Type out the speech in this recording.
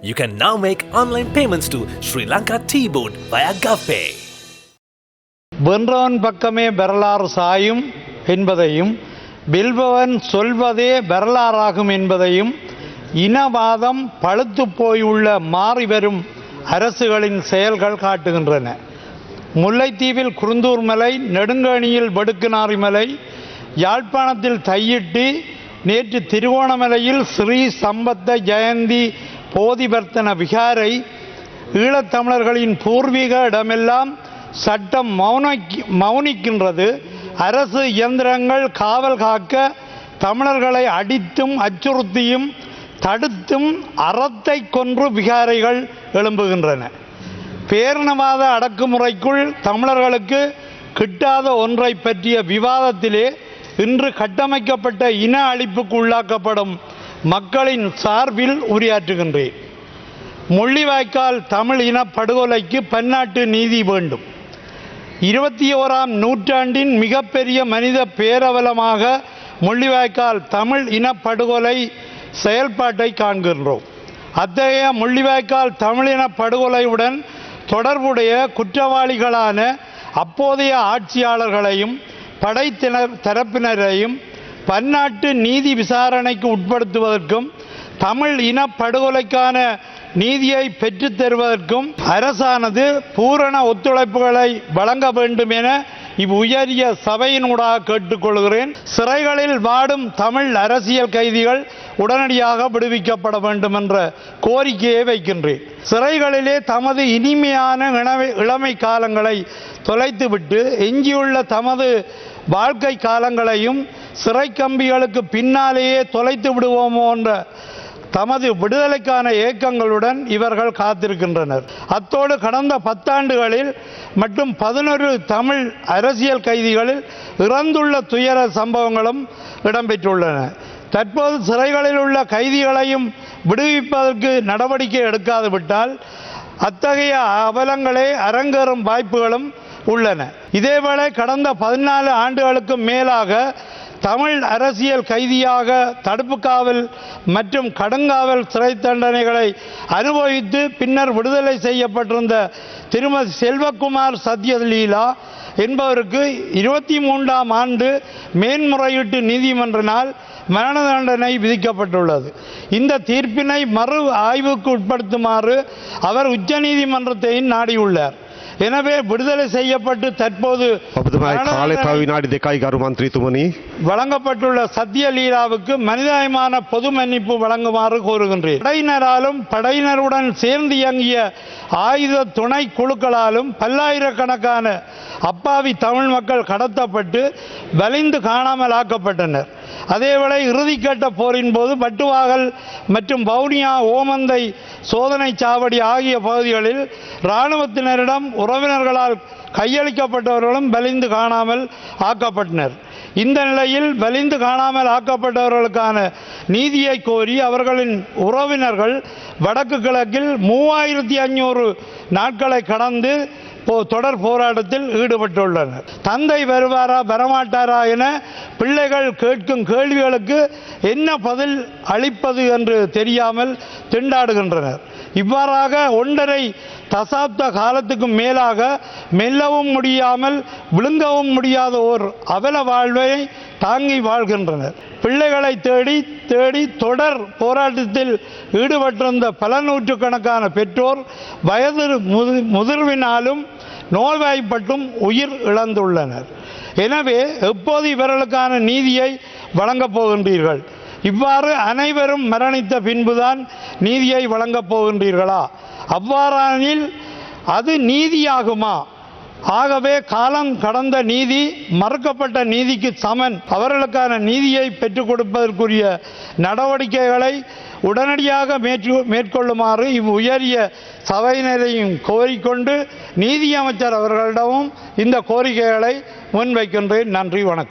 You can now make online payments to Sri Lanka Tea Board via GovPay. வென்றவன் பக்கமே வரலாறு சாயும் என்பதையும் வெல்பவன் சொல்வதே வரலாறாகும் என்பதையும் இனவாதம் பழுத்து போயுள்ள மாறி வரும் அரசுகளின் செயல்கள் காட்டுகின்றன முல்லைத்தீவில் குருந்தூர் மலை நெடுங்கணியில் வடுக்குநாரி மலை யாழ்ப்பாணத்தில் தையிட்டு நேற்று திருவோணமலையில் ஸ்ரீ சம்பத்த ஜெயந்தி போதிவர்த்தன விகாரை ஈழத்தமிழர்களின் பூர்வீக இடமெல்லாம் சட்டம் மௌனிக் மௌனிக்கின்றது. அரசு இயந்திரங்கள் காவல் காக்க தமிழர்களை அடித்தும் அச்சுறுத்தியும் தடுத்தும் அறத்தை கொன்று விகாரைகள் எழும்புகின்றன. பேரினவாத அடக்குமுறைக்குள் தமிழர்களுக்கு கிட்டாத ஒன்றை பற்றிய விவாதத்திலே இன்று கட்டமைக்கப்பட்ட இன அழிப்புக்கு உள்ளாக்கப்படும் மக்களின் சார்பில் உரையாற்றுகின்றேன். முள்ளிவாய்க்கால் தமிழ் இன படுகொலைக்கு பன்னாட்டு நீதி வேண்டும். இருபத்தி ஓராம் நூற்றாண்டின் மிகப்பெரிய மனித பேரவலமாக முள்ளிவாய்க்கால் தமிழ் இன படுகொலை செயல்பாட்டை காண்கின்றோம். அத்தகைய முள்ளிவாய்க்கால் தமிழின படுகொலையுடன் தொடர்புடைய குற்றவாளிகளான அப்போதைய ஆட்சியாளர்களையும் படைத்தினர் தரப்பினரையும் பன்னாட்டு நீதி விசாரணைக்கு உட்படுத்துவதற்கும் தமிழ் இன படுகொலைக்கான நீதியை பெற்றுத் தருவதற்கும் அரசானது பூரண ஒத்துழைப்புகளை வழங்க வேண்டும் என இவ்வுயரிய சபையினூடாக கேட்டுக்கொள்கிறேன். சிறைகளில் வாடும் தமிழ் அரசியல் கைதிகள் உடனடியாக விடுவிக்கப்பட வேண்டும் என்ற கோரிக்கையை வைக்கின்றேன். சிறைகளிலே தமது இனிமையான இளமை இளமை காலங்களை தொலைத்துவிட்டு எஞ்சியுள்ள தமது வாழ்க்கை காலங்களையும் சிறை கம்பிகளுக்கு பின்னாலேயே தொலைத்து விடுவோமோ என்ற தமது விடுதலைக்கான ஏக்கங்களுடன் இவர்கள் காத்திருக்கின்றனர். அத்தோடு கடந்த பத்தாண்டுகளில் மற்றும் பதினொரு தமிழ் அரசியல் கைதிகளில் இறந்துள்ள துயர சம்பவங்களும் இடம்பெற்றுள்ளன. தற்போது சிறைகளில் உள்ள கைதிகளையும் விடுவிப்பதற்கு நடவடிக்கை எடுக்காது விட்டால் அத்தகைய அவலங்களே அரங்கேறும் வாய்ப்புகளும் உள்ளன. இதேவேளை கடந்த பதினாலு ஆண்டுகளுக்கு மேலாக தமிழ் அரசியல் கைதியாக தடுப்பு காவல் மற்றும் கடுங்காவல் சிறை தண்டனைகளை அனுபவித்து பின்னர் விடுதலை செய்யப்பட்டிருந்த திருமதி செல்வகுமார் சத்யலீலா என்பவருக்கு இருபத்தி மூன்றாம் ஆண்டு மேன்முறையீட்டு நீதிமன்றினால் மரண தண்டனை விதிக்கப்பட்டுள்ளது. இந்த தீர்ப்பினை மறு ஆய்வுக்கு உட்படுத்துமாறு அவர் உச்சநீதிமன்றத்தையும் நாடியுள்ளார். எனவே விடுதலை செய்யப்பட்டு தற்போது வழங்கப்பட்டுள்ள சத்திய லீலாவுக்கு மனிதாயமான பொது மன்னிப்பு வழங்குமாறு கோருகின்றேன். படையினராலும் படையினருடன் சேர்ந்து இயங்கிய ஆயுத துணை குழுக்களாலும் பல்லாயிரக்கணக்கான அப்பாவி தமிழ் மக்கள் கடத்தப்பட்டு வலிந்து காணாமல் ஆக்கப்பட்டனர் அதேவேளை இறுதிக்கட்ட போரின் போது பட்டுவாகல் மற்றும் பவுனியா ஓமந்தை சோதனை சாவடி ஆகிய பகுதிகளில் இராணுவத்தினரிடம் உறவினர்களால் கையளிக்கப்பட்டவர்களும் வலிந்து காணாமல் ஆக்கப்பட்டனர். இந்த நிலையில் வலிந்து காணாமல் ஆக்கப்பட்டவர்களுக்கான நீதியை கோரி அவர்களின் உறவினர்கள் வடக்கு கிழக்கில் மூவாயிரத்தி ஐநூறு நாட்களை கடந்து போ- தொடர் போராட்டத்தில் ஈடுபட்டுள்ளனர். தந்தை வருவாரா வரமாட்டாரா என பிள்ளைகள் கேட்கும் கேள்விகளுக்கு என்ன பதில் அளிப்பது என்று தெரியாமல் திண்டாடுகின்றனர். இவ்வாறாக ஒன்றரை தசாப்த காலத்துக்கு மேலாக மெல்லவும் முடியாமல் விழுங்கவும் முடியாத ஓர் அவல வாழ்வை தாங்கி வாழ்கின்றனர். பிள்ளைகளை தேடி தேடி தொடர் போராட்டத்தில் ஈடுபட்டிருந்த பல நூற்றுக்கணக்கான பெற்றோர் வயது முதிர்வினாலும் நோய்வாய்ப்பட்டும் உயிர் இழந்துள்ளனர். எனவே எப்போது இவர்களுக்கான நீதியை வழங்கப் போகின்றீர்கள்? இவ்வாறு அனைவரும் மரணித்த பின்புதான் நீதியை வழங்கப் போகின்றீர்களா? அவ்வாறானில் அது நீதியாகுமா? ஆகவே காலம் கடந்த நீதி மறுக்கப்பட்ட நீதிக்கு சமன். அவர்களுக்கான நீதியை பெற்றுக் கொடுப்பதற்குரிய நடவடிக்கைகளை உடனடியாக மேற்று மேற்கொள்ளுமாறு இவ் உயரிய சபையினரையும் கோரிக்கொண்டு நீதியமைச்சர் அவர்களிடமும் இந்த கோரிக்கைகளை முன்வைக்கின்றேன். நன்றி வணக்கம்.